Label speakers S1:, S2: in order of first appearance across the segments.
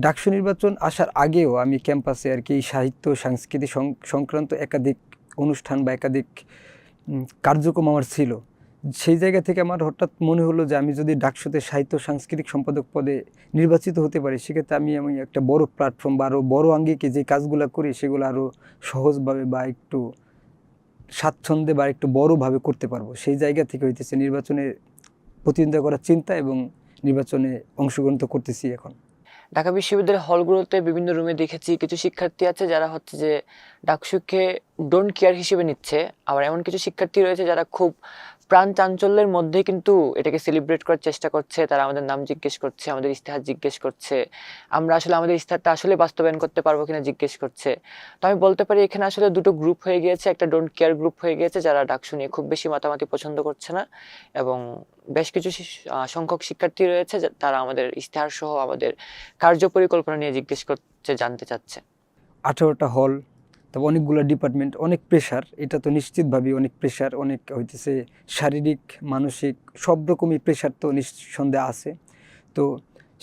S1: ডাকসু নির্বাচন আসার আগেও আমি ক্যাম্পাসে আর কি সাহিত্য সাংস্কৃতিক সং- সংক্রান্ত একাধিক অনুষ্ঠান বা একাধিক কার্যক্রম আমার ছিল। সেই জায়গা থেকে আমার হঠাৎ মনে হলো যে আমি যদি ডাকসুতে সাহিত্য, সাংস্কৃতিক সম্পাদক পদে নির্বাচিত হতে পারি, সেক্ষেত্রে আমি আমি একটা বড় প্ল্যাটফর্ম বা আরও বড় আঙ্গিকে যে কাজগুলো করি, সেগুলো আরও সহজভাবে বা একটু স্বাচ্ছন্দ্যে বা একটু বড়োভাবে করতে পারব। সেই জায়গা থেকে হইতেছে নির্বাচনে প্রতিদ্বন্দ্বিতা করার চিন্তা এবং নির্বাচনে অংশগ্রহণ তো করতেছি এখন।
S2: ঢাকা বিশ্ববিদ্যালয়ের হলগুলোতে বিভিন্ন রুমে দেখেছি কিছু শিক্ষার্থী আছে যারা হচ্ছে যে ডাকসুকে ডোন্ট কেয়ার হিসেবে নিচ্ছে। আবার এমন কিছু শিক্ষার্থী রয়েছে যারা খুব প্রাণ চাঞ্চল্যের মধ্যে কিন্তু এটাকে সেলিব্রেট করার চেষ্টা করছে। তারা আমাদের নাম জিজ্ঞেস করছে, আমাদের ইস্তেহার জিজ্ঞেস করছে। আমরা আসলে আমাদের ইস্তেহারটা আসলে বাস্তবায়ন করতে পারব কিনা জিজ্ঞেস করছে। তো আমি বলতে পারি এখানে আসলে দুটো গ্রুপ হয়ে গিয়েছে, একটা ডোন্ট কেয়ার গ্রুপ হয়ে গিয়েছে যারা ডাকসু নিয়ে খুব বেশি মাতামাতি পছন্দ করছে না এবং বেশ কিছু সংখ্যক শিক্ষার্থী রয়েছে তারা আমাদের ইস্তেহার সহ আমাদের কার্য পরিকল্পনা নিয়ে জিজ্ঞেস করছে, জানতে চাচ্ছে।
S1: আঠারোটা হল তারপর অনেকগুলো ডিপার্টমেন্ট অনেক প্রেশার এটা তো নিশ্চিতভাবেই অনেক প্রেশার অনেক হইতেছে শারীরিক, মানসিক, সব রকমই প্রেশার তো নিঃসন্দেহে আছে। তো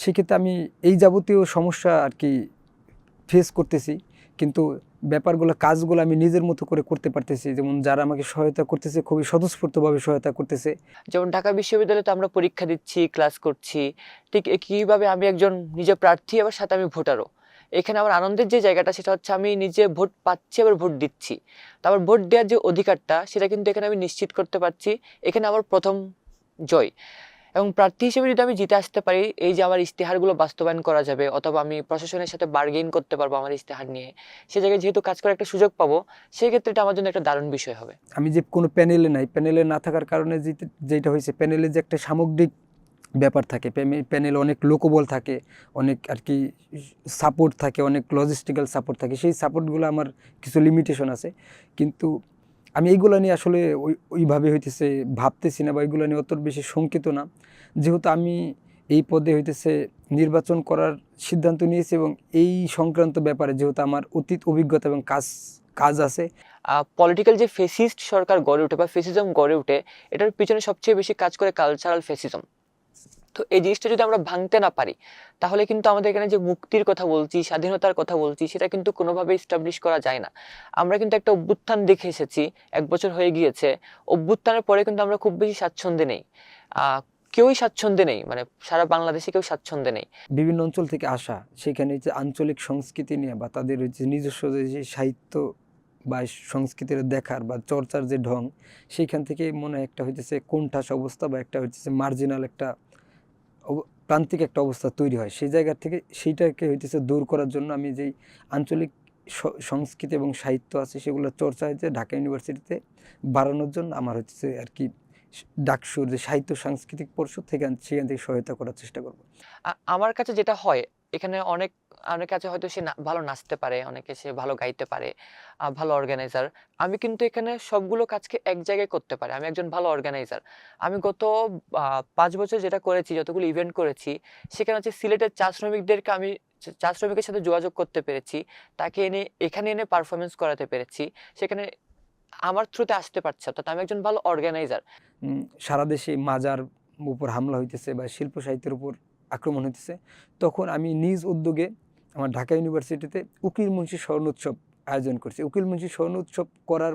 S1: সেক্ষেত্রে আমি এই যাবতীয় সমস্যা আর কি ফেস করতেছি, কিন্তু ব্যাপারগুলো, কাজগুলো আমি নিজের মতো করে করতে পারতেছি। যেমন যারা আমাকে সহায়তা করতেছে, খুবই স্বতঃস্ফূর্তভাবে সহায়তা করতেছে।
S2: যেমন ঢাকা বিশ্ববিদ্যালয়ে তো আমরা পরীক্ষা দিচ্ছি ক্লাস করছি, ঠিক একইভাবে আমি একজন নিজে প্রার্থী আবার সাথে আমি ভোটারও। এখানে আমার আনন্দের যে জায়গাটা, সেটা হচ্ছে আমি নিজে ভোট পাচ্ছি, আবার ভোট দিচ্ছি। তারপর ভোট দেওয়ার যে অধিকারটা, সেটা কিন্তু এখানে আমি নিশ্চিত করতে পারছি। এখানে আমার প্রথম জয়। এবং প্রার্থী হিসেবে যদি আমি জিতে আসতে পারি, এই যে আমার ইস্তেহারগুলো বাস্তবায়ন করা যাবে, অথবা আমি প্রশাসনের সাথে বার্গেইন করতে পারব আমার ইস্তেহার নিয়ে, সে জায়গায় যেহেতু কাজ করার একটা সুযোগ পাবো, সেই ক্ষেত্রে এটা আমার জন্য একটা দারুণ বিষয় হবে।
S1: আমি যে কোনো প্যানেলে নাই প্যানেলে না থাকার কারণে যেটা হয়েছে প্যানেলে যে একটা সামগ্রিক ব্যাপার থাকে। প্যানেলে অনেক লোকবল থাকে, অনেক আর কি সাপোর্ট থাকে, অনেক লজিস্টিক্যাল সাপোর্ট থাকে। সেই সাপোর্টগুলো আমার কিছু লিমিটেশন আছে। কিন্তু আমি এইগুলো নিয়ে আসলে ওই, ওইভাবে হইতেছে ভাবতেছি না বা এইগুলো নিয়ে অত বেশি শঙ্কিত না। যেহেতু আমি এই পদে হইতেছে নির্বাচন করার সিদ্ধান্ত নিয়েছি এবং এই সংক্রান্ত ব্যাপারে যেহেতু আমার অতীত অভিজ্ঞতা এবং কাজ কাজ আছে।
S2: পলিটিক্যাল যে ফেসিস্ট সরকার গড়ে ওঠে বা ফেসিজম গড়ে ওঠে এটার পিছনে সবচেয়ে বেশি কাজ করে কালচারাল ফেসিজম তো এই জিনিসটা যদি আমরা ভাঙতে না পারি, তাহলে কিন্তু আমাদের এখানে যে মুক্তির কথা বলছি, স্বাধীনতার কথা বলছি, সেটা কিন্তু কোনোভাবে স্টাবলিশ করা যায় না। আমরা কিন্তু একটা অভ্যুত্থান দেখে এসেছি, এক বছর হয়ে গিয়েছে। অভ্যুত্থানের পরে কিন্তু আমরা খুব বেশি স্বাচ্ছন্দ্যে নেই। কেউই স্বাচ্ছন্দ্যে নেই মানে সারা বাংলাদেশে কেউ স্বাচ্ছন্দ্যে নেই।
S1: বিভিন্ন অঞ্চল থেকে আসা, সেখানে যে আঞ্চলিক সংস্কৃতি নিয়ে বা তাদের যে নিজস্ব যে সাহিত্য বা সংস্কৃতির দেখার বা চর্চার যে ঢং, সেইখান থেকে মনে একটা হইতেছে কোণঠাস অবস্থা বা একটা হইতেছে মার্জিনাল একটা প্রান্তিক একটা অবস্থা তৈরি হয়। সেই জায়গা থেকে সেইটাকে হইতেছে দূর করার জন্য আমি যেই আঞ্চলিক সংস্কৃতি এবং সাহিত্য আছে সেগুলো চর্চা হয়েছে ঢাকা ইউনিভার্সিটিতে বাড়ানোর জন্য আমার হচ্ছে আর কি ডাকসুর যে সাহিত্য সাংস্কৃতিক পরিষদ থেকে সেখান থেকে সহায়তা করার চেষ্টা করব।
S2: আমার কাছে যেটা হয় এখানে অনেক অনেক কাছে হয়তো সে ভালো নাচতে পারে, অনেকে সে ভালো গাইতে পারে ভালো অর্গানাইজার আমি কিন্তু এখানে সবগুলো কাজকে এক জায়গায় করতে পারি। আমি একজন ভালো অর্গানাইজার আমি গত পাঁচ বছর যেটা করেছি, যতগুলো ইভেন্ট করেছি, সেখানে হচ্ছে সিলেটের চা শ্রমিকদেরকে আমি, চা শ্রমিকের সাথে যোগাযোগ করতে পেরেছি। তাকে এনে, এখানে এনে পারফরমেন্স করাতে পেরেছি। সেখানে আমার থ্রুতে আসতে পারছে। অর্থাৎ আমি একজন ভালো অর্গানাইজার
S1: সারা দেশে মাজার উপর হামলা হইতেছে বা শিল্প সাহিত্যের উপর আক্রমণ হইতেছে। তখন আমি নিজ উদ্যোগে আমার ঢাকা ইউনিভার্সিটিতে উকিল মুন্সি স্বর্ণ উৎসব আয়োজন করছি। উকিল মুন্সি স্বর্ণ উৎসব করার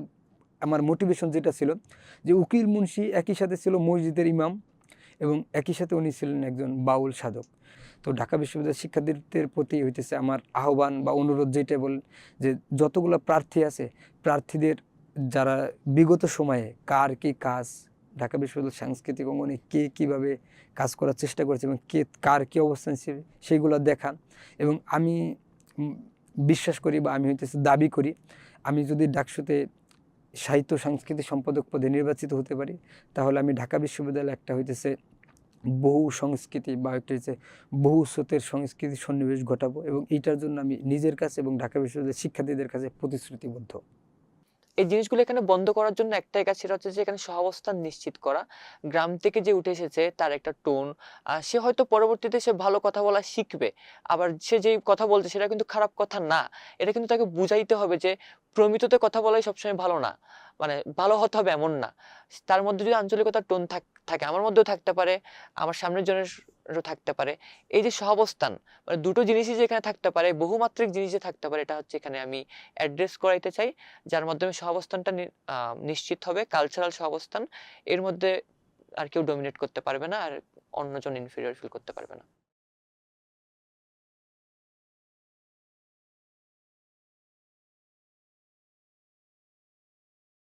S1: আমার মোটিভেশন যেটা ছিল যে উকিল মুন্সি একই সাথে ছিল মসজিদের ইমাম এবং একই সাথে উনি ছিলেন একজন বাউল সাধক। তো ঢাকা বিশ্ববিদ্যালয়ের শিক্ষার্থীদের প্রতি হইতেছে আমার আহ্বান বা অনুরোধ যেটা বল যে যতগুলো প্রার্থী আছে, প্রার্থীদের যারা বিগত সময়ে কার কি কাজ ঢাকা বিশ্ববিদ্যালয় সাংস্কৃতিক অঙ্গনে কে কীভাবে কাজ করার চেষ্টা করেছে এবং কে, কার কী অবস্থান ছিল সেইগুলো দেখান। এবং আমি বিশ্বাস করি বা আমি হইতেছে দাবি করি, আমি যদি ডাকসুতে সাহিত্য সাংস্কৃতিক সম্পাদক পদে নির্বাচিত হতে পারি, তাহলে আমি ঢাকা বিশ্ববিদ্যালয়ে একটা হইতেছে বহু সংস্কৃতি বা একটা হচ্ছে বহু স্রোতের সংস্কৃতি সন্নিবেশ ঘটাবো এবং এইটার জন্য আমি নিজের কাছে এবং ঢাকা বিশ্ববিদ্যালয়ের শিক্ষার্থীদের কাছে প্রতিশ্রুতিবদ্ধ।
S2: এই জিনিসগুলো এখানে বন্ধ করার জন্য একটাই কাজ সেটা হচ্ছে যে এখানে সহাবস্থান নিশ্চিত করা। গ্রাম থেকে যে উঠে এসেছে তার একটা টোন সে হয়তো পরবর্তীতে সে ভালো কথা বলা শিখবে, আবার সে যেই কথা বলছে সেটা কিন্তু খারাপ কথা না। এটা কিন্তু তাকে বুঝাইতে হবে যে প্রমিততে কথা বলাই সবসময় ভালো না মানে ভালো হতে হবে এমন না। তার মধ্যে যদি আঞ্চলিকতার টোন থাকে, আমার মধ্যেও থাকতে পারে, আমার সামনের জনের থাকতে পারে। এই যে সহাবস্থান মানে দুটো জিনিসই যে এখানে থাকতে পারে, বহুমাত্রিক জিনিস যে থাকতে পারে, এটা হচ্ছে এখানে আমি অ্যাড্রেস করাইতে চাই, যার মাধ্যমে সহাবস্থানটা নিশ্চিত হবে কালচারাল সহাবস্থান। এর মধ্যে আর কেউ ডমিনেট করতে পারবে না, আর অন্যজন ইনফিরিয়র ফিল করতে পারবে না।